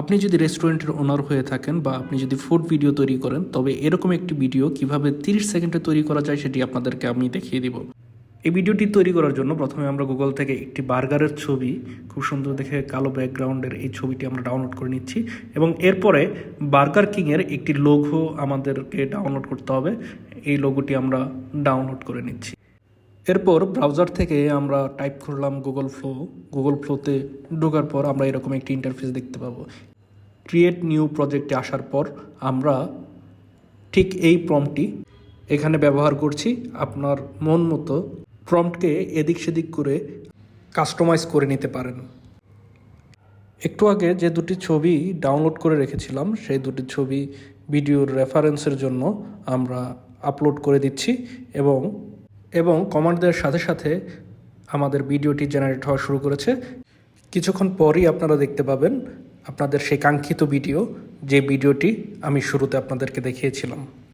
আপনি যদি রেস্টুরেন্টের ওনার হয়ে থাকেন বা আপনি যদি ফুড ভিডিও তৈরি করেন, তবে এরকম একটি ভিডিও কীভাবে তিরিশ সেকেন্ডে তৈরি করা যায় সেটি আপনাদেরকে আমি দেখিয়ে দিব। এই ভিডিওটি তৈরি করার জন্য প্রথমে আমরা গুগল থেকে একটি বার্গারের ছবি, খুব সুন্দর দেখে কালো ব্যাকগ্রাউন্ডের এই ছবিটি আমরা ডাউনলোড করে নিচ্ছি এবং এরপরে বার্গার কিংয়ের একটি লোগো আমাদেরকে ডাউনলোড করতে হবে। এই লোগোটি আমরা ডাউনলোড করে নিচ্ছি। এরপর ব্রাউজার থেকে আমরা টাইপ করলাম গুগল ফ্লো গুগল ফ্লোতে ঢোকার পর আমরা এরকম একটি ইন্টারফেস দেখতে পাবো। ক্রিয়েট নিউ প্রজেক্টে আসার পর আমরা ঠিক এই প্রম্পটি এখানে ব্যবহার করছি। আপনার মন মতো প্রম্পটকে এদিক সেদিক করে কাস্টমাইজ করে নিতে পারেন। একটু আগে যে দুটি ছবি ডাউনলোড করে রেখেছিলাম, সেই দুটি ছবি ভিডিওর রেফারেন্সের জন্য আমরা আপলোড করে দিচ্ছি এবং এবং কমান্ড দেওয়ার সাথে সাথে আমাদের ভিডিওটি জেনারেট হওয়া শুরু করেছে। কিছুক্ষণ পরই আপনারা দেখতে পাবেন আপনাদের সেই কাঙ্ক্ষিত ভিডিও, যে ভিডিওটি আমি শুরুতে আপনাদেরকে দেখিয়েছিলাম।